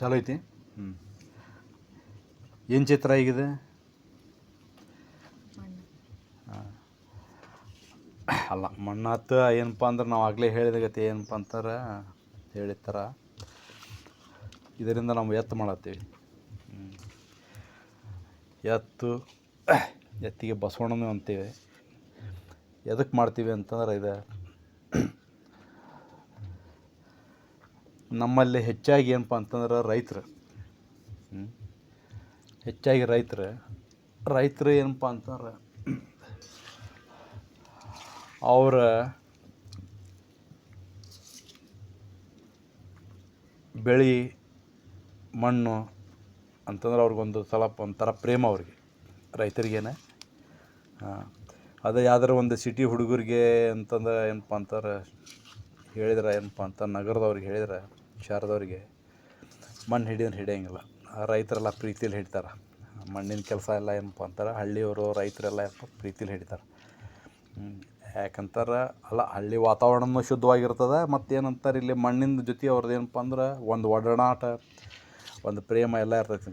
ಚಲೋ ಐತಿ. ಹ್ಞೂ ಏನು ಚಿತ್ರ ಆಗಿದೆ? ಅಲ್ಲ, ಮಣ್ಣಾತು ಏನಪ್ಪ ಅಂದ್ರೆ ನಾವು ಆಗಲೇ ಹೇಳಿದಾಗತ್ತೆ ಏನಪ್ಪ ಅಂತಾರೆ ಹೇಳಿರ್ತಾರ ಇದರಿಂದ ನಾವು ಎತ್ತು ಮಾಡತ್ತೀವಿ. ಎತ್ತು, ಎತ್ತಿಗೆ ಬಸವಣ್ಣನು ಅಂತೀವಿ. ಎದಕ್ಕೆ ಮಾಡ್ತೀವಿ ಅಂತಂದ್ರೆ ಇದು ನಮ್ಮಲ್ಲಿ ಹೆಚ್ಚಾಗಿ ಏನಪ್ಪ ಅಂತಂದ್ರೆ ರೈತರು. ಹೆಚ್ಚಾಗಿ ರೈತರು. ರೈತರು ಏನಪ್ಪ ಅಂತಂದ್ರೆ ಅವರ ಬೆಳೆ, ಮಣ್ಣು ಅಂತಂದ್ರೆ ಅವ್ರಿಗೊಂದು ಸ್ವಲ್ಪ ಒಂಥರ ಪ್ರೇಮ ಅವ್ರಿಗೆ, ರೈತರಿಗೇನೆ. ಅದೇ ಯಾವ್ದಾರ ಒಂದು ಸಿಟಿ ಹುಡುಗರಿಗೆ ಅಂತಂದ್ರೆ ಏನಪ್ಪ ಅಂತಾರೆ, ಹೇಳಿದ್ರೆ ಏನಪ್ಪ ಅಂತ ನಗರದವ್ರಿಗೆ ಹೇಳಿದ್ರೆ ಶಹರದವ್ರಿಗೆ ಮಣ್ಣು ಹಿಡಿದ್ರೆ ಹಿಡಿಯೋಂಗಿಲ್ಲ. ರೈತರೆಲ್ಲ ಪ್ರೀತಿಲಿ ಹಿಡಿತಾರೆ. ಮಣ್ಣಿನ ಕೆಲಸ ಎಲ್ಲ ಏನಪ್ಪ ಅಂತಾರೆ, ಹಳ್ಳಿಯವರು ರೈತರೆಲ್ಲ ಏನಪ್ಪ ಪ್ರೀತಿಲಿ ಹಿಡಿತಾರೆ. ಯಾಕಂತಾರೆ ಅಲ್ಲ, ಹಳ್ಳಿ ವಾತಾವರಣನೂ ಶುದ್ಧವಾಗಿರ್ತದೆ ಮತ್ತು ಏನಂತಾರೆ ಇಲ್ಲಿ ಮಣ್ಣಿನ ಜೊತೆ ಅವ್ರದ್ದು ಏನಪ್ಪ ಅಂದ್ರೆ ಒಂದು ಒಡನಾಟ, ಒಂದು ಪ್ರೇಮ ಎಲ್ಲ ಇರ್ತೈತಿ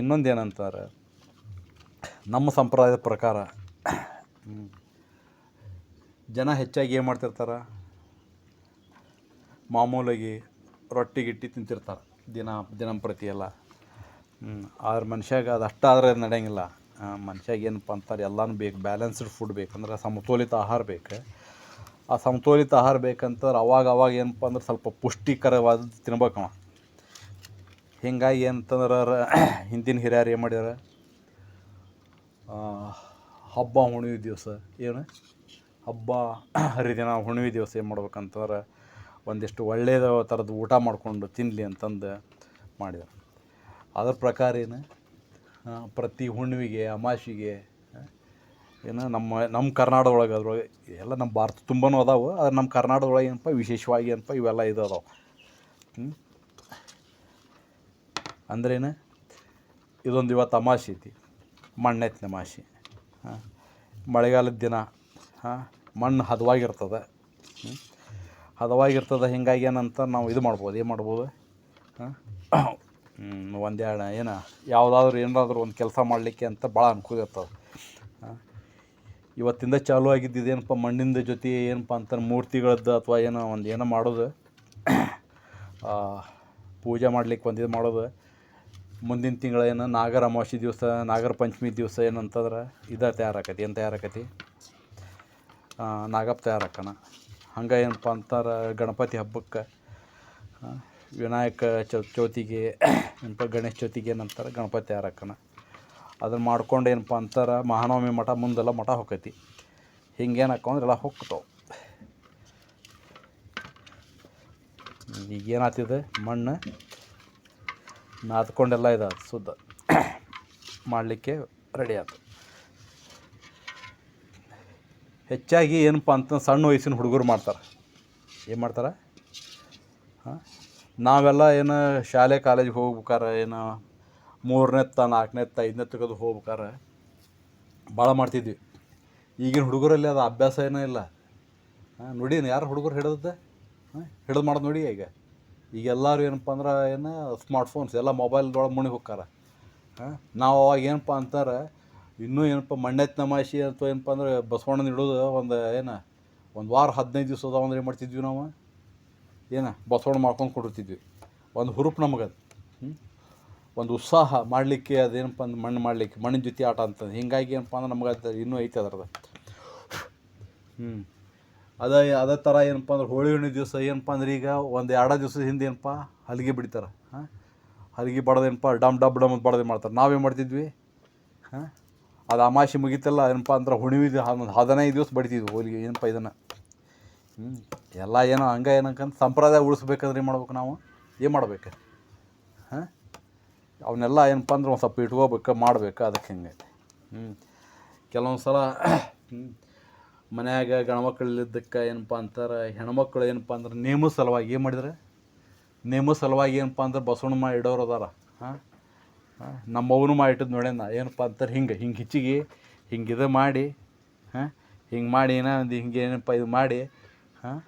ಇನ್ನೊಂದು ಏನಂತಾರೆ, ನಮ್ಮ ಸಂಪ್ರದಾಯದ ಪ್ರಕಾರ ಜನ ಹೆಚ್ಚಾಗಿ ಏನು ಮಾಡ್ತಿರ್ತಾರೆ? ಮಾಮೂಲಾಗಿ ರೊಟ್ಟಿ ಗಿಟ್ಟಿ ತಿಂತಿರ್ತಾರೆ. ದಿನ ದಿನಂಪ್ರತಿ ಎಲ್ಲ. ಆದ್ರೆ ಮನುಷ್ಯಾಗ ಅದು ಅಷ್ಟಾದ್ರೆ ನಡೆಯಂಗಿಲ್ಲ. ಮನುಷ್ಯಾಗ ಏನಪ್ಪ ಅಂತಾರೆ, ಎಲ್ಲನೂ ಬೇಕು ಬ್ಯಾಲೆನ್ಸ್ಡ್ ಫುಡ್ ಬೇಕಂದ್ರೆ ಸಮತೋಲಿತ ಆಹಾರ ಬೇಕು. ಆ ಸಮತೋಲಿತ ಆಹಾರ ಬೇಕಂತಂದ್ರೆ ಅವಾಗ ಅವಾಗ ಏನಪ್ಪ ಅಂದ್ರೆ ಸ್ವಲ್ಪ ಪುಷ್ಟಿಕರವಾದದ್ದು ತಿನ್ಬೇಕವ ಹಿಂಗಾಗಿ ಏನಂತಂದ್ರೆ ಹಿಂದಿನ ಹಿರಿಯರು ಏನು ಮಾಡ್ಯಾರ? ಹಬ್ಬ ಹುಣ್ಣಿಮೆ ದಿವಸ, ಏನು? ಹಬ್ಬ, ಹರಿದಿನ ಹುಣ್ಣಿಮೆ ದಿವಸ ಏನು ಮಾಡ್ಬೇಕಂತಂದ್ರೆ ಒಂದಿಷ್ಟು ಒಳ್ಳೆಯದ ಥರದ್ದು ಊಟ ಮಾಡಿಕೊಂಡು ತಿನ್ನಲಿ ಅಂತಂದು ಮಾಡಿದ್ರು. ಅದ್ರ ಪ್ರಕಾರ ಏನು? ಪ್ರತಿ ಹುಣ್ಣಿಮೆಗೆ, ಅಮಾಸಿಗೆ ಏನು ನಮ್ಮ ನಮ್ಮ ಕರ್ನಾಟಕ ಒಳಗೆ ಅದ್ರೊಳಗೆ ಎಲ್ಲ ನಮ್ಮ ಭಾರತ ತುಂಬನೂ ಅದಾವೆ, ಆದ್ರೆ ನಮ್ಮ ಕರ್ನಾಟಕದೊಳಗೆ ಏನಪ್ಪ ವಿಶೇಷವಾಗಿ ಏನಪ್ಪ ಇವೆಲ್ಲ ಇದು ಅದಾವೆ. ಅಂದ್ರೇನು ಇದೊಂದು ಇವತ್ತು ಅಮಾಸಿ ಐತಿ, ಮಣ್ಣೆತ್ತಿನ ಅಮಾಸಿ. ಹಾಂ, ಮಳೆಗಾಲದ ದಿನ, ಹಾಂ, ಮಣ್ಣು ಹದವಾಗಿರ್ತದೆ? ಹದವಾಗಿರ್ತದೆ, ಹಿಂಗಾಗಿ ಏನಂತ ನಾವು ಇದು ಮಾಡ್ಬೋದು, ಏನು ಮಾಡ್ಬೋದು? ಒಂದೆರಡು ಏನು, ಯಾವುದಾದ್ರೂ ಏನಾದರೂ ಒಂದು ಕೆಲಸ ಮಾಡಲಿಕ್ಕೆ ಅಂತ ಭಾಳ ಅನುಕೂಲ ಇರ್ತದೆ. ಇವತ್ತಿಂದ ಚಾಲೂ ಆಗಿದ್ದು ಇದೇನಪ್ಪ, ಮಣ್ಣಿಂದ ಜೊತೆ ಏನಪ್ಪ ಅಂತ ಮೂರ್ತಿಗಳದ್ದು ಅಥವಾ ಏನೋ ಒಂದು ಏನೋ ಮಾಡೋದು. ಪೂಜೆ ಮಾಡ್ಲಿಕ್ಕೆ ಒಂದು ಇದು ಮಾಡೋದು. ಮುಂದಿನ ತಿಂಗಳ ಏನು, ನಾಗರ ಅಮಾವಾಸ್ಯೆ ದಿವಸ, ನಾಗರ ಪಂಚಮಿ ದಿವಸ ಏನಂತಂದ್ರೆ ಇದು ತಯಾರಾಕತಿ, ಏನು ತಯಾರಾಕತಿ? ನಾಗಪ್ಪ ತಯಾರಾಕಣ. ಹಂಗೆ ಏನಪ್ಪ ಅಂತಾರೆ ಗಣಪತಿ ಹಬ್ಬಕ್ಕೆ. ವಿನಾಯಕ ಚೌತಿಗೆ ಏನಪ್ಪ ಗಣೇಶ ಚೌತಿಗೆ ಏನಂತಾರೆ ಗಣಪತಿ ಹಾರಕ್ಕನ. ಅದನ್ನು ಮಾಡ್ಕೊಂಡು ಏನಪ್ಪ ಅಂತಾರೆ ಮಹಾನವಮಿ ಮಠ ಮುಂದೆಲ್ಲ ಮಠ ಹೊಕ್ಕತಿ ಹಿಂಗೇನಕ್ಕ ಅಂದ್ರೆ ಎಲ್ಲ ಹೊಕ್ತಾವೆ ಈಗ ಏನಾಗ್ತಿದೆ? ಮಣ್ಣು ನಾದ್ಕೊಂಡೆಲ್ಲ ಇದೆ ಶುದ್ಧ ಮಾಡಲಿಕ್ಕೆ ರೆಡಿ ಆಯ್ತು ಹೆಚ್ಚಾಗಿ ಏನಪ್ಪ ಅಂತ ಸಣ್ಣ ವಯಸ್ಸಿನ ಹುಡುಗರು ಮಾಡ್ತಾರೆ. ಏನು ಮಾಡ್ತಾರೆ? ಹಾಂ? ನಾವೆಲ್ಲ ಏನು ಶಾಲೆ, ಕಾಲೇಜಿಗೆ ಹೋಗ್ಬೇಕಾರೆ ಏನು ಮೂರನೇತ್ತ ನಾಲ್ಕನೇತ್ತ ಐದನೇ ತೆಗೆದು ಹೋಗ್ಬೇಕಾರೆ ಭಾಳ ಮಾಡ್ತಿದ್ವಿ. ಈಗಿನ ಹುಡುಗರಲ್ಲಿ ಅದು ಅಭ್ಯಾಸ ಏನೂ ಇಲ್ಲ. ಹಾಂ? ನೋಡಿ, ಯಾರು ಹುಡುಗರು ಹಿಡಿದ ಹಾಂ? ಹಿಡಿದು ಮಾಡೋದು ನೋಡಿ ಈಗ. ಈಗ ಎಲ್ಲರೂ ಏನಪ್ಪ ಅಂದ್ರೆ ಏನು ಸ್ಮಾರ್ಟ್ಫೋನ್ಸ್ ಎಲ್ಲ ಮೊಬೈಲ್ದೊಳಗೆ ಮುಣಿ ಹೋಗ್ತಾರೆ. ಹಾಂ? ನಾವು ಅವಾಗ ಏನಪ್ಪ ಅಂತಾರೆ ಇನ್ನೂ ಏನಪ್ಪ ಮಣ್ಣೆತ್ ನಮಾಷಿ ಅಥವಾ ಏನಪ್ಪ ಅಂದ್ರೆ ಬಸವಣ್ಣನ ಇಡೋದು ಒಂದು ಏನು, ಒಂದು ವಾರ ಹದಿನೈದು ದಿವಸ ಅದಾವ ಅಂದ್ರೆ ಏನು ಮಾಡ್ತಿದ್ವಿ ನಾವು? ಏನು, ಬಸವಣ್ಣ ಮಾಡ್ಕೊಂಡು ಕೊಡಿರ್ತಿದ್ವಿ. ಒಂದು ಹುರುಪು ನಮಗೆ ಅದು. ಒಂದು ಉತ್ಸಾಹ ಮಾಡಲಿಕ್ಕೆ ಅದೇನಪ್ಪ ಅಂದ್ರೆ ಮಣ್ಣು ಮಾಡಲಿಕ್ಕೆ, ಮಣ್ಣಿನ ಜೊತೆ ಆಟ ಅಂತ. ಹಿಂಗಾಗಿ ಏನಪ್ಪ ಅಂದ್ರೆ ನಮ್ಗೆ ಅದು ಇನ್ನೂ ಐತೆ ಅದ್ರದ್ದು. ಹ್ಞೂ ಅದೇ ಅದೇ ಥರ ಏನಪ್ಪ ಅಂದ್ರೆ ಹೋಳಿ ಹುಣ್ಣಿ ದಿವಸ ಏನಪ್ಪ ಅಂದ್ರೆ ಈಗ ಒಂದು ಎರಡು ದಿವಸದ ಹಿಂದೆ ಏನಪ್ಪ, ಹಲಿಗೆ ಬಿಡ್ತಾರೆ. ಹಾಂ? ಹಲಿಗೆ ಬಡ್ದೇನಪ್ಪ ಡಮ್ ಡಬ್ ಡಮ್ ಅಂತ ಬಡ್ದು ಮಾಡ್ತಾರೆ. ನಾವೇನು ಮಾಡ್ತಿದ್ವಿ? ಹಾಂ? ಅದು ಅಮಾಸೆ ಮುಗಿತಲ್ಲ, ಏನಪ್ಪ ಅಂದ್ರೆ ಹುಣ್ಣಿಮೆ ಒಂದು ಹದಿನೈದು ದಿವಸ ಬಡಿತಿದ್ವಿ ಹೋಲಿಗೆ, ಏನಪ್ಪ ಇದನ್ನು. ಎಲ್ಲ ಏನೋ ಹಂಗೆ ಏನಕ್ಕಂತ ಸಂಪ್ರದಾಯ ಉಳಿಸ್ಬೇಕಂದ್ರೆ ಏನು ಮಾಡ್ಬೇಕು ನಾವು? ಏನು ಮಾಡ್ಬೇಕು? ಹಾಂ? ಅವನ್ನೆಲ್ಲ ಏನಪ್ಪ ಅಂದ್ರೆ ಒಂದು ಸ್ವಲ್ಪ ಇಟ್ಕೋಬೇಕು, ಮಾಡ್ಬೇಕು, ಅದಕ್ಕೆ ಹಿಂಗೆ. ಹ್ಞೂ ಕೆಲವೊಂದು ಸಲ ಮನ್ಯಾಗ ಗಣಮಕ್ಕಳಿದ್ದಕ್ಕೆ ಏನಪ್ಪ ಅಂತಾರೆ, ಹೆಣ್ಮಕ್ಳು ಏನಪ್ಪ ಅಂದ್ರೆ ನೇಮ ಸಲುವಾಗಿ ಏನು ಮಾಡಿದ್ರೆ? ನೇಮ ಸಲುವಾಗಿ ಏನಪ್ಪ ಅಂದ್ರೆ ಬಸವಣ್ಣ ಮಾಡಿ ಇಡೋರು ಅದಾರ. ಹಾಂ? ನಮ್ಮವನು ಮಾಡಿಟ್ಟದ್ ನೋಡ್ಯಾನ ಏನಪ್ಪ ಅಂತಾರೆ, ಹಿಂಗೆ ಹಿಂಗೆ ಹಿಚ್ಚಿಗೆ, ಹಿಂಗೆ ಇದು ಮಾಡಿ, ಹಾಂ, ಹಿಂಗೆ ಮಾಡಿ ಏನೋ ಒಂದು ಹಿಂಗೆ ಏನಪ್ಪ ಇದು ಮಾಡಿ, ಹಾಂ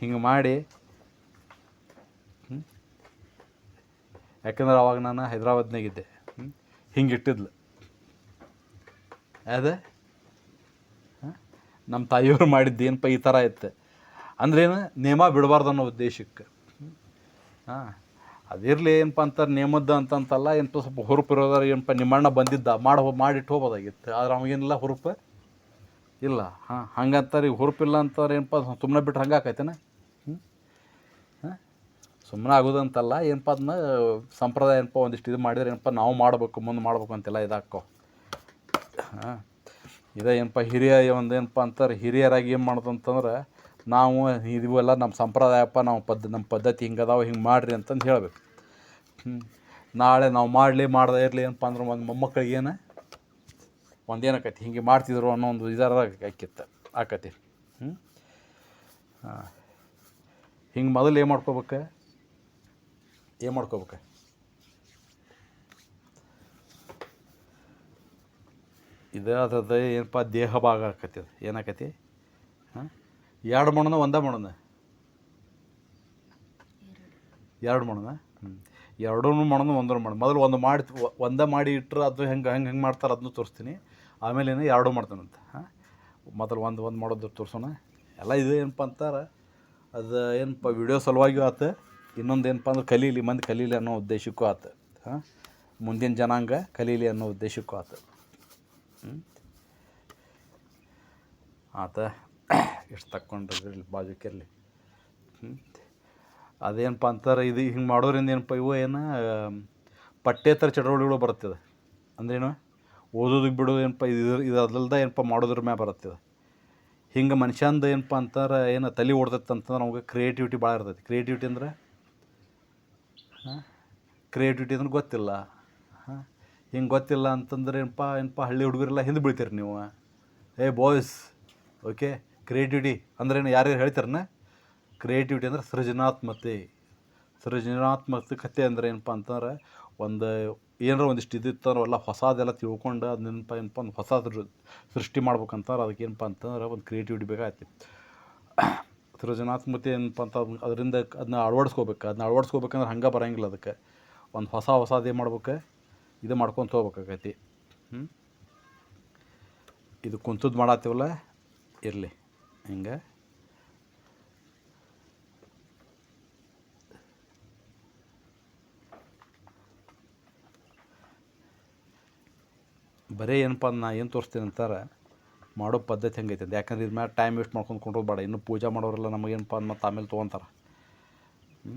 ಹಿಂಗೆ ಮಾಡಿ ಹ್ಞೂ ಯಾಕಂದ್ರೆ ಅವಾಗ ನಾನು ಹೈದ್ರಾಬಾದ್ನಾಗಿದ್ದೆ ಹ್ಞೂ ಹಿಂಗೆ ಇಟ್ಟಿದ್ಲು. ಅದೇ ನಮ್ಮ ತಾಯಿಯವರು ಮಾಡಿದ್ದು ಏನಪ್ಪ ಈ ಥರ ಇತ್ತು. ಅಂದ್ರೇನು ನೇಮ ಬಿಡಬಾರ್ದು ಅನ್ನೋ ಉದ್ದೇಶಕ್ಕೆ. ಹಾಂ, ಅದಿರಲಿ ಏನಪ್ಪ ಅಂತಾರೆ ನಿಯಮದ್ದು ಅಂತಂತಲ್ಲ ಏನಪ್ಪ ಸ್ವಲ್ಪ ಹುರುಪು ಇರೋದಾರ ಏನಪ್ಪ ನಿಮ್ಮಣ್ಣ ಬಂದಿದ್ದ, ಮಾಡಿ ಮಾಡಿಟ್ಟು ಹೋಗೋದಾಗಿತ್ತು. ಆದ್ರೆ ಅವಾಗೇನಿಲ್ಲ ಹುರುಪು? ಇಲ್ಲ. ಹಾಂ, ಹಂಗಂತಾರೆ, ಈಗ ಹುರುಪಿಲ್ಲ ಅಂತಾರೆ ಏನಪ್ಪ ಸುಮ್ಮನೆ ಬಿಟ್ರೆ ಹಂಗೆ ಆಕೈತೇನ? ಹ್ಞೂ ಹಾಂ ಸುಮ್ಮನೆ ಆಗೋದಂತಲ್ಲ, ಏನಪ್ಪ ಅದನ್ನ ಸಂಪ್ರದಾಯ ಏನಪ್ಪ ಒಂದಿಷ್ಟು ಇದು ಮಾಡಿದ್ರೆ ಏನಪ್ಪ ನಾವು ಮಾಡಬೇಕು, ಮುಂದೆ ಮಾಡ್ಬೇಕು ಅಂತೆಲ್ಲ ಇದಾಕೋ. ಹಾಂ, ಇದೇ ಏನಪ್ಪ ಹಿರಿಯ ಒಂದು ಏನಪ್ಪ ಅಂತಾರೆ, ಹಿರಿಯರಾಗಿ ಏನು ಮಾಡೋದು ನಾವು ಇವೆಲ್ಲ ನಮ್ಮ ಸಂಪ್ರದಾಯಪ್ಪ, ನಾವು ಪದ್ಧ, ನಮ್ಮ ಪದ್ಧತಿ ಹಿಂಗದಾವ, ಹಿಂಗೆ ಮಾಡಿರಿ ಅಂತಂದು ಹೇಳಬೇಕು. ನಾಳೆ ನಾವು ಮಾಡಲಿ, ಮಾಡದೇ ಇರಲಿ ಏನಪ್ಪ ಅಂದ್ರೆ ಒಂದು ಮೊಮ್ಮಕ್ಕಳಿಗೆ ಏನು? ಒಂದು ಏನಾಕೈತಿ ಹಿಂಗೆ ಮಾಡ್ತಿದ್ರು ಅನ್ನೋ ಒಂದು ಇದರ ಆಕಿತ್ತು ಆಕತಿ. ಹ್ಞೂ ಹಿಂಗೆ ಮೊದಲು ಏನು ಮಾಡ್ಕೋಬೇಕು? ಏನು ಮಾಡ್ಕೋಬೇಕು? ಇದು ಅದ್ರದ್ದು ಏನಪ್ಪ? ದೇಹ ಭಾಗ ಆಕತಿ ಅದು. ಏನಾಕತಿ? ಎರಡು ಮಣನ ಒಂದೇ ಮಣನ ಎರಡು ಮಣನ ಹ್ಞೂ ಎರಡೂ ಮಣನ ಒಂದರ ಮಣ ಮೊದಲು ಒಂದು ಮಾಡಿ, ಒಂದೇ ಮಾಡಿ ಇಟ್ಟರೆ ಅದು ಹೆಂಗೆ ಹೆಂಗೆ ಹೆಂಗೆ ಮಾಡ್ತಾರೆ ಅದನ್ನು ತೋರಿಸ್ತೀನಿ. ಆಮೇಲೆ ಏನು ಎರಡು ಮಾಡ್ತಾನಂತೆ. ಹಾಂ? ಮೊದಲು ಒಂದು ಒಂದು ಮಾಡೋದು ತೋರಿಸೋಣ. ಎಲ್ಲ ಇದು ಏನಪ್ಪ ಅಂತಾರೆ, ಅದು ಏನಪ್ಪ ವಿಡಿಯೋ ಸಲುವಾಗಿಯೂ ಆತು, ಇನ್ನೊಂದು ಏನಪ್ಪ ಅಂದ್ರೆ ಕಲೀಲಿ, ಮಂದಿ ಕಲೀಲಿ ಅನ್ನೋ ಉದ್ದೇಶಕ್ಕೂ ಆತು. ಹಾಂ? ಮುಂದಿನ ಜನಾಂಗ ಕಲೀಲಿ ಅನ್ನೋ ಉದ್ದೇಶಕ್ಕೂ ಆತು. ಆತ. ಎಷ್ಟು ತಕ್ಕೊಂಡಿರಲಿ ಬಾಜುಕಿರಲಿ. ಹ್ಞೂ ಅದೇನಪ್ಪ ಅಂತಾರೆ, ಇದು ಹಿಂಗೆ ಮಾಡೋದ್ರಿಂದ ಏನಪ್ಪ, ಇವು ಏನು ಪಠ್ಯೇತರ ಚಟುವಟಿಕೆಗಳು ಬರ್ತದೆ ಅಂದ್ರೇನು ಓದೋದಕ್ಕೆ ಬಿಡೋದು ಏನಪ್ಪ, ಇದು ಇದು ಅದಲ್ದ ಏನಪ್ಪ ಮಾಡೋದ್ರ ಮ್ಯಾಲೆ ಬರ್ತದೆ ಹಿಂಗೆ ಮನುಷ್ಯಂದು ಏನಪ್ಪ ಅಂತಾರೆ, ಏನು ತಲೆ ಓಡ್ತೈತೆ ಅಂತಂದ್ರೆ ನಮ್ಗೆ ಕ್ರಿಯೇಟಿವಿಟಿ ಭಾಳ ಇರ್ತೈತಿ. ಕ್ರಿಯೇಟಿವಿಟಿ ಅಂದ್ರೆ ಕ್ರಿಯೇಟಿವಿಟಿ ಅಂದ್ರೆ ಗೊತ್ತಿಲ್ಲ. ಹಾಂ, ಹಿಂಗೆ ಗೊತ್ತಿಲ್ಲ ಅಂತಂದ್ರೆ ಏನಪ್ಪ ಏನಪ್ಪ ಹಳ್ಳಿ ಹುಡುಗರೆಲ್ಲ ಹಿಂದೆ ಬೀಳ್ತೀರಿ ನೀವು. ಏ ಬಾಯ್ಸ್ ಓಕೆ ಕ್ರಿಯೇಟಿವಿಟಿ ಅಂದ್ರೇನು ಯಾರ್ಯಾರು ಹೇಳ್ತಾರನ ಕ್ರಿಯೇಟಿವಿಟಿ ಅಂದ್ರೆ ಸೃಜನಾತ್ಮಕತೆ ಸೃಜನಾತ್ಮಕತೆ ಅಂದ್ರೆ ಏನಪ್ಪ ಅಂತಂದ್ರೆ ಒಂದು ಏನಾರ ಒಂದಿಷ್ಟು ಇದಿತ್ತು ಎಲ್ಲ ಹೊಸದೆಲ್ಲ ತಿಳ್ಕೊಂಡು ಅದನ್ನಪ್ಪ ಏನಪ್ಪ ಒಂದು ಹೊಸ ಸೃಷ್ಟಿ ಸೃಷ್ಟಿ ಮಾಡ್ಬೇಕಂತಾರೆ ಅದಕ್ಕೆ ಏನಪ್ಪ ಅಂತಂದ್ರೆ ಒಂದು ಕ್ರಿಯೇಟಿವಿಟಿ ಬೇಕಾಗ್ತಿ ಸೃಜನಾತ್ಮಕತೆ ಏನಪ್ಪ ಅಂತ ಅದರಿಂದ ಅದನ್ನ ಅಳವಡಿಸ್ಕೋಬೇಕು. ಅದನ್ನ ಅಳವಡಿಸ್ಕೋಬೇಕಂದ್ರೆ ಹಂಗೆ ಬರೋಂಗಿಲ್ಲ ಅದಕ್ಕೆ. ಒಂದು ಹೊಸ ಹೊಸದು ಏನು ಮಾಡ್ಬೇಕು, ಇದು ಮಾಡ್ಕೊತ ಹೋಗ್ಬೇಕಾಗೈತಿ. ಹ್ಞೂ ಇದು ಕುಂತದ್ದು ಮಾಡತ್ತೀವಲ್ಲ ಇರಲಿ. ಹಿಂಗೆ. ಬರೀ ಏನಪ್ಪ ನಾ ಏನು ತೋರಿಸ್ತೀನಿ ಅಂತಾರೆ, ಮಾಡೋ ಪದ್ಧತಿ ಹೆಂಗೈತೆ ಅಂತ. ಯಾಕಂದ್ರೆ ಇದು ಮ್ಯಾಲೆ ಟೈಮ್ ವೇಸ್ಟ್ ಮಾಡ್ಕೊಂಡು ಕೊಂಡ್ರು ಬೇಡ. ಇನ್ನೂ ಪೂಜೆ ಮಾಡೋರೆಲ್ಲ ನಮಗೇನಪ್ಪ ಅಂತ ಮತ್ತೆ ಆಮೇಲೆ ತೊಗೊಂತಾರೆ. ಹ್ಞೂ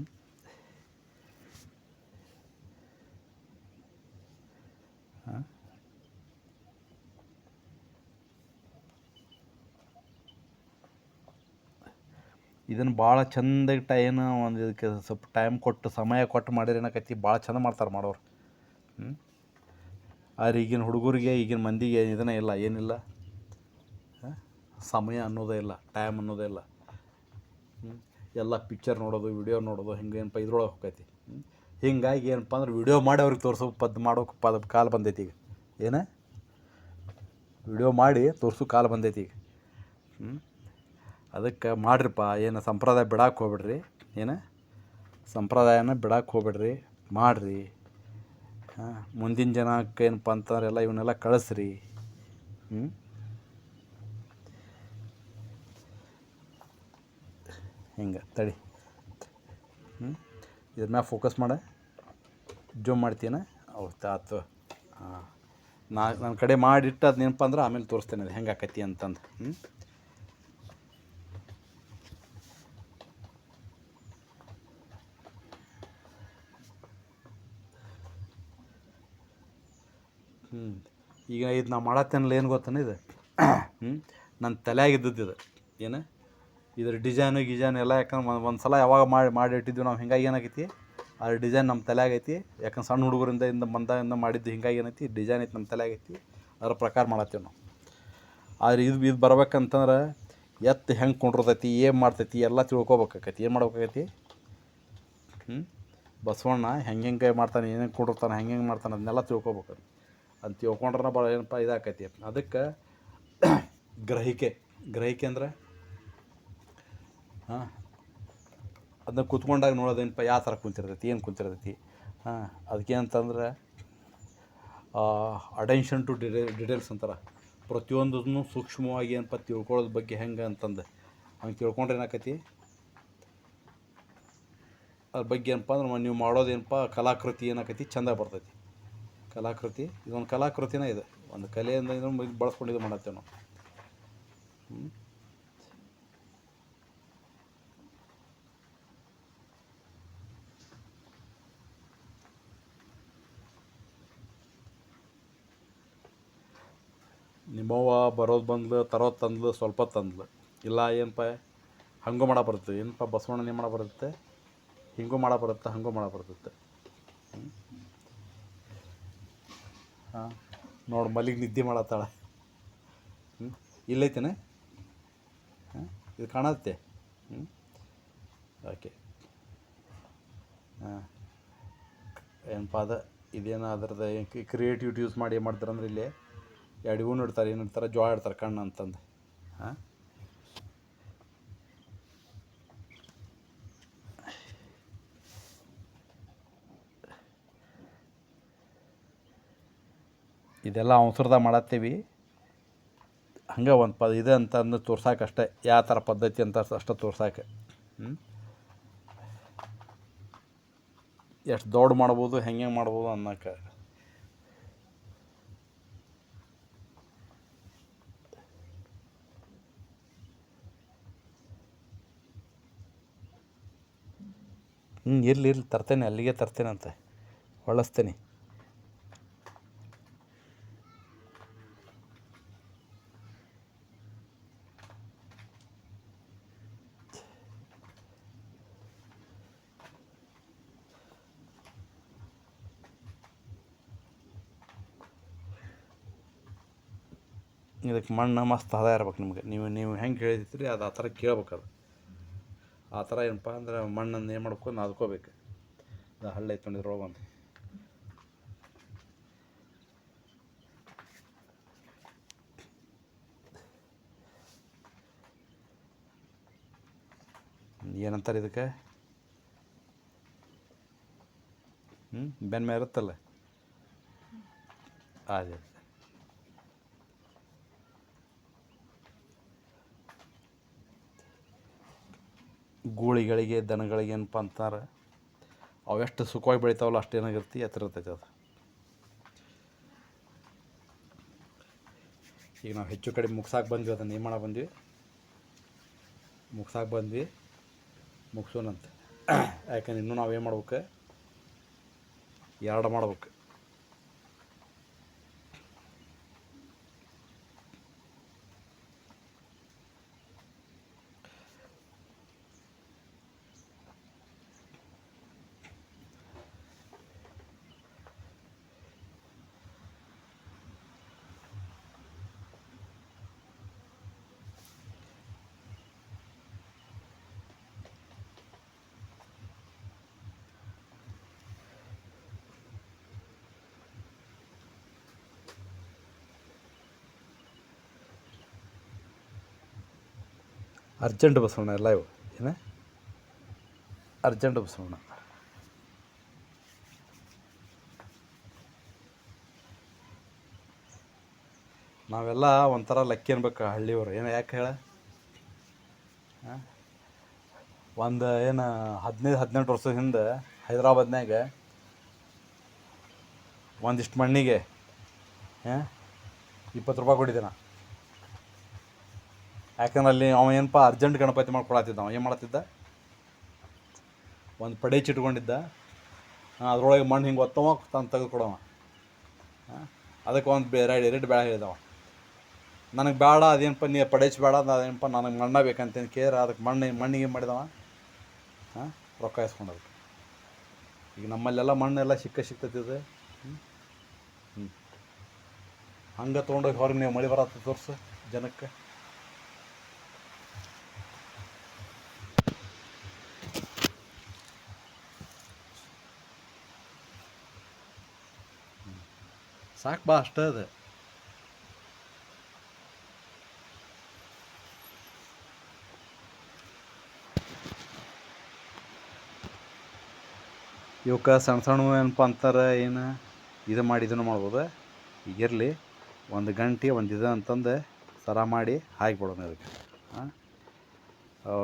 ಇದನ್ನು ಭಾಳ ಚಂದಾಗಿ ಏನು ಒಂದು ಇದಕ್ಕೆ ಸ್ವಲ್ಪ ಟೈಮ್ ಕೊಟ್ಟು, ಸಮಯ ಕೊಟ್ಟು ಮಾಡಿದ್ರೆ ಏನಾಕೈತಿ ಭಾಳ ಚಂದ ಮಾಡ್ತಾರೆ ಮಾಡೋರು. ಆದ್ರೆ ಈಗಿನ ಹುಡುಗರಿಗೆ, ಈಗಿನ ಮಂದಿಗೆ ಇದನ್ನೇ ಇಲ್ಲ, ಏನಿಲ್ಲ? ಸಮಯ ಅನ್ನೋದೇ ಇಲ್ಲ ಟೈಮ್ ಅನ್ನೋದೇ ಇಲ್ಲ. ಎಲ್ಲ ಪಿಕ್ಚರ್ ನೋಡೋದು ವಿಡಿಯೋ ನೋಡೋದು, ಹಿಂಗೆ ಏನಪ್ಪ ಇದ್ರೊಳಗೆ ಹ್ಞೂ ಹಿಂಗಾಗಿ ಏನಪ್ಪ ಅಂದ್ರೆ ವಿಡಿಯೋ ಮಾಡಿ ಅವ್ರಿಗೆ ತೋರಿಸೋ ಪದ್ ಮಾಡೋಕೆ ಪದ ಕಾಲ ಬಂದೈತಿ ಈಗ. ಏನು? ವಿಡಿಯೋ ಮಾಡಿ ತೋರಿಸೋ ಕಾಲ ಬಂದೈತಿ ಈಗ. ಹ್ಞೂ ಅದಕ್ಕೆ ಮಾಡ್ರಿಪ್ಪ, ಏನು ಸಂಪ್ರದಾಯ ಬಿಡಕ್ಕೆ ಹೋಗ್ಬೇಡ್ರಿ, ಏನು? ಸಂಪ್ರದಾಯನ ಬಿಡಕ್ಕೆ ಹೋಗ್ಬೇಡ್ರಿ, ಮಾಡಿರಿ. ಮುಂದಿನ ಜನಕ್ಕೆ ಏನಪ್ಪ ಅಂತಂದ್ರೆ ಎಲ್ಲ ಇವನ್ನೆಲ್ಲ ಕಳಿಸ್ರಿ. ಹ್ಞೂ ಹಿಂಗೆ, ತಡಿ. ಹ್ಞೂ ಇದ್ರ ಫೋಕಸ್ ಮಾಡ. ಜೂಮ್ ಮಾಡ್ತೀನ ಹೌದು, ಆತು. ಹಾಂ. ನಾ ನನ್ನ ಕಡೆ ಮಾಡಿಟ್ಟು ಅದು ನೆನಪಂದ್ರೆ ಆಮೇಲೆ ತೋರಿಸ್ತೇನೆ ಅದು ಹೆಂಗೆ ಆಕತಿ ಅಂತಂದು. ಹ್ಞೂ ಹ್ಞೂ ಈಗ ಇದು ನಾ ಮಾಡತ್ತೇನಲ್ಲ ಏನು ಗೊತ್ತನ ಇದು? ಹ್ಞೂ ನನ್ನ ತಲೆಯಾಗಿದ್ದದ್ದು ಇದು. ಏನು? ಇದ್ರ ಡಿಸೈನು ಗಿಜೈನ್ ಎಲ್ಲ ಯಾಕಂದ್ರೆ ಒಂದು ಸಲ ಯಾವಾಗ ಮಾಡಿ ಮಾಡಿ ಇಟ್ಟಿದ್ವಿ ನಾವು ಹಿಂಗಾಗಿ ಏನಾಗೈತಿ? ಆ ಡಿಸೈನ್ ನಮ್ಮ ತಲೆಯಾಗೈತಿ. ಯಾಕಂದ್ರೆ ಸಣ್ಣ ಹುಡುಗರಿಂದ ಇಂದ ಬಂದಾಗಿಂದ ಮಾಡಿದ್ದು ಹಿಂಗಾಗಿ ಏನೈತಿ? ಡಿಸೈನ್ ಐತಿ ನಮ್ಮ ತಲೆಯಾಗೈತಿ. ಅದ್ರ ಪ್ರಕಾರ ಮಾಡತ್ತೀವಿ ನಾವು. ಆದ್ರೆ ಇದು ಇದು ಬರ್ಬೇಕಂತಂದ್ರೆ ಎತ್ತು ಹೆಂಗೆ ಕೊಂಡಿರ್ತೈತಿ, ಏನು ಮಾಡ್ತೈತಿ ಎಲ್ಲ ತಿಳ್ಕೊಬೇಕಾಕೈತಿ ಏನು ಮಾಡ್ಬೇಕಾಗೈತಿ? ಹ್ಞೂ ಬಸವಣ್ಣ ಹೆಂಗೆ ಹೆಂಗೆ ಮಾಡ್ತಾನೆ, ಏನೇನು ಕೊಂಡಿರ್ತಾನೆ, ಹೆಂಗೆ ಹೆಂಗೆ ಮಾಡ್ತಾನೆ ಅದನ್ನೆಲ್ಲ ತಿಳ್ಕೊಬೇಕು ಅದು ತಿಳ್ಕೊಂಡ್ರೆ ಭಾಳ ಏನಪ್ಪ ಇದಾಕೈತಿ. ಅದಕ್ಕೆ ಗ್ರಹಿಕೆ. ಗ್ರಹಿಕೆ ಅಂದ್ರೆ, ಹಾಂ, ಅದನ್ನ ಕೂತ್ಕೊಂಡಾಗ ನೋಡೋದೇನಪ್ಪ, ಯಾವ ಥರ ಕುಂತಿರ್ತೈತಿ, ಏನು ಕುಂತಿರ್ತೈತಿ, ಹಾಂ ಅದಕ್ಕೆ ಅಂತಂದ್ರೆ ಅಟೆನ್ಷನ್ ಟು ಡಿಟೇ ಡಿಟೇಲ್ಸ್ ಅಂತಾರೆ. ಪ್ರತಿಯೊಂದನ್ನು ಸೂಕ್ಷ್ಮವಾಗಿ ಏನಪ್ಪ ತಿಳ್ಕೊಳ್ಳೋದ್ರ ಬಗ್ಗೆ ಹೆಂಗೆ ಅಂತಂದು. ಹಂಗೆ ತಿಳ್ಕೊಂಡ್ರೆ ಏನಾಕೈತಿ? ಅದ್ರ ಬಗ್ಗೆ ಏನಪ್ಪ ಅಂದ್ರೆ, ನೀವು ಮಾಡೋದೇನಪ್ಪ, ಕಲಾಕೃತಿ ಏನಾಕೈತಿ, ಚಂದ ಬರ್ತೈತಿ. ಕಲಾಕೃತಿ, ಇದೊಂದು ಕಲಾಕೃತಿನೇ ಇದೆ. ಒಂದು ಕಲೆಯಿಂದ ಇದನ್ನು ಇದು ಬಳಸ್ಕೊಂಡು ಇದು ಮಾಡತ್ತೇವೆ ನಾವು? ನಿಮ್ಮವ್ವ ಬರೋದು ಬಂದ್ಲು, ತರೋದು ತಂದ್ಲು, ಸ್ವಲ್ಪ ತಂದ್ಲು. ಇಲ್ಲ ಏನಪ್ಪ ಹಂಗೂ ಮಾಡ ಬರುತ್ತೆ ಏನಪ್ಪ ಬಸವಣ್ಣ ನೀವು ಮಾಡ ಬರುತ್ತೆ ಹಿಂಗೂ ಮಾಡ ಬರುತ್ತೆ ಹಂಗೂ ಮಾಡ ಬರ್ತೈತೆ ಹಾಂ. ನೋಡು ಮಲ್ಲಿಗೆ ನಿದ್ದೆ ಮಾಡತ್ತಾಳೆ. ಹ್ಞೂ ಇಲ್ಲೈತೇನೆ? ಹಾಂ? ಇದು ಕಾಣತ್ತೆ? ಹ್ಞೂ ಓಕೆ. ಹಾಂ. ಏನಪ್ಪ ಅದ? ಇದೇನು ಅದ್ರದ್ದು ಕ್ರಿಯೇಟಿವಿಟಿ ಯೂಸ್ ಮಾಡಿ ಏನು ಮಾಡ್ತಾರೆ ಅಂದ್ರೆ ಇಲ್ಲಿ? ಎರಡು ಹೂ ಇಡ್ತಾರೆ ಏನು ಇಡ್ತಾರೆ ಜೋಳ ಇಡ್ತಾರೆ ಕಣ್ಣು ಅಂತಂದು. ಹಾಂ? ಇದೆಲ್ಲ ಅವಸರದ ಮಾಡತ್ತೀವಿ. ಹಂಗೆ ಒಂದು ಪ ಇದೆ ಅಂತ ಅಂದು ತೋರ್ಸಕ್ಕೆ ಅಷ್ಟೇ. ಯಾವ ಥರ ಪದ್ಧತಿ ಅಂತ ಅಷ್ಟೇ ತೋರ್ಸಕ್ಕೆ ಹ್ಞೂ ಎಷ್ಟು ದೊಡ್ಡ ಮಾಡ್ಬೋದು, ಹೆಂಗೆ ಮಾಡ್ಬೋದು ಅನ್ನೋಕೆ. ಹ್ಞೂ ಇರಲಿ ಇರಲಿ, ತರ್ತೇನೆ, ಅಲ್ಲಿಗೆ ತರ್ತೇನೆ ಅಂತ. ಹೊಳಸ್ತೇನೆ ಇದಕ್ಕೆ ಮಣ್ಣು ಮಸ್ತ್ ಹದ ಇರ್ಬೇಕು ನಿಮ್ಗೆ. ನೀವು ನೀವು ಹೆಂಗೆ ಹೇಳಿದ್ರಿ ಅದು ಆ ಥರ ಕೇಳ್ಬೇಕು ಅದು. ಆ ಥರ ಏನಪ್ಪ ಅಂದ್ರೆ ಮಣ್ಣನ್ನು ಏನು ಮಾಡ್ಬೇಕು ನಾದ್ಕೋಬೇಕು. ಅದು ಹಳ್ಳ ರೋಗ ಅಂತ ಏನಂತಾರೆ ಇದಕ್ಕೆ? ಹ್ಞೂ ಬೆನ್ಮೆ ಇರುತ್ತಲ್ಲ? ಅದೇ. ಗೂಳಿಗಳಿಗೆ, ದನಗಳಿಗೆ ಏನಪ್ಪ ಅಂತಾರೆ? ಅವೆಷ್ಟು ಸುಖವಾಗಿ ಬೆಳಿತಾವಲ್ಲ, ಅಷ್ಟು ಏನಾಗಿರ್ತಿ ಇರ್ತೈತೆ ಅದು. ಈಗ ನಾವು ಹೆಚ್ಚು ಕಡೆ ಮುಗ್ಸಾಕೆ ಬಂದ್ವಿ, ಅದನ್ನು ಏನು ಬಂದ್ವಿ? ಮುಗ್ಸಾಕೆ ಬಂದ್ವಿ. ಮುಗ್ಸೋಣಂತ. ಯಾಕಂದ್ರೆ ಇನ್ನೂ ನಾವೇನು ಮಾಡ್ಬೇಕು? ಎರಡು ಮಾಡ್ಬೇಕು. ಅರ್ಜೆಂಟ್ ಬಸವಣ್ಣ ಎಲ್ಲ ಇವು. ಏನ? ಅರ್ಜೆಂಟ್ ಬಸವಣ್ಣ. ನಾವೆಲ್ಲ ಒಂಥರ ಲಕ್ಕಿ ಅನ್ಬೇಕು ಹಳ್ಳಿಯವರು. ಏನು ಯಾಕೆ ಹೇಳ? ಒಂದು ಏನು ಹದಿನೈದು, ಹದಿನೆಂಟು ವರ್ಷದ ಹಿಂದೆ ಹೈದ್ರಾಬಾದ್ನಾಗ ಒಂದಿಷ್ಟು ಮಣ್ಣಿಗೆ ಇಪ್ಪತ್ತು ರೂಪಾಯಿ ಕೊಟ್ಟಿದ್ದೆ ನಾ. ಯಾಕಂದ್ರೆ ಅಲ್ಲಿ ಅವ ಏನಪ್ಪ ಅರ್ಜೆಂಟ್ ಗಣಪತಿ ಮಾಡ್ಕೊಳತ್ತಿದ್ದ, ಅವ ಏನು ಮಾಡತ್ತಿದ್ದ? ಒಂದು ಪಡೆ ಚಿಟ್ಕೊಂಡಿದ್ದ ಅದ್ರೊಳಗೆ ಮಣ್ಣು ಹಿಂಗೆ ಒತ್ತವ, ತಂದು ತೆಗೆದುಕೊಡವ. ಅದಕ್ಕೆ ಒಂದು ಬೇರೆ ರೇಟ್ ಬೇಡ ಹೇಳಿದವ. ನನಗೆ ಬೇಡ ಅದೇನಪ್ಪ ನೀ ಪಡೇಚ್ ಬೇಡ ಅದು ಅದೇನಪ್ಪ ನನಗೆ ಮಣ್ಣ ಬೇಕಂತೇನು ಕೇರ, ಅದಕ್ಕೆ ಮಣ್ಣು, ಮಣ್ಣಿಗೆ ಏನು ಮಾಡಿದವ? ಹಾಂ, ರೊಕ್ಕ ಇಸ್ಕೊಂಡದಕ್ಕೆ ಈಗ ನಮ್ಮಲ್ಲೆಲ್ಲ ಮಣ್ಣೆಲ್ಲ ಸಿಕ್ಕ ಸಿಕ್ತೈತಿ ಹ್ಞೂ ಹ್ಞೂ ಹಂಗೆ ತೊಗೊಂಡೋಗಿ ಹೊರಗೆ ನೀವು ಮಳೆ ಬರತ್ತೆ ತೋರ್ಸು ಜನಕ್ಕೆ. ಸಾಕು ಬಾ ಅಷ್ಟೇ ಅದ. ಇವಕ್ಕೆ ಸಣ್ಣ ಸಣ್ಣ ಏನಪ್ಪ ಅಂತಾರೆ, ಏನು? ಇದು ಮಾಡಿ ಮಾಡ್ಬೋದು? ಇರಲಿ, ಒಂದು ಗಂಟೆ, ಒಂದು ಇದು ಅಂತಂದು, ಸರ ಮಾಡಿ ಹಾಕಿಬಿಡೋಣ ಅದಕ್ಕೆ ಹಾಂ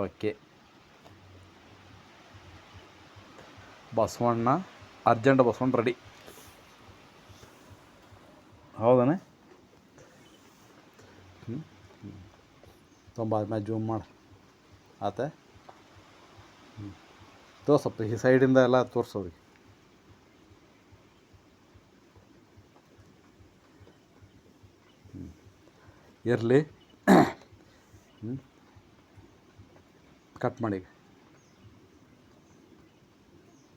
okay. Basavanna, urgent Basavanna ready ಹೌದನ? ಹ್ಞೂ ತೊಂಬ ಆದ್ಮೇಲೆ ಜೂಮ್ ಮಾಡಿ. ಆತ? ಹ್ಞೂ ತೋರ್ಸಪ್ಪ, ಈ ಸೈಡಿಂದ ಎಲ್ಲ ತೋರ್ಸೋರಿಗೆ ಇರಲಿ. ಹ್ಞೂ ಕಟ್ ಮಾಡಿ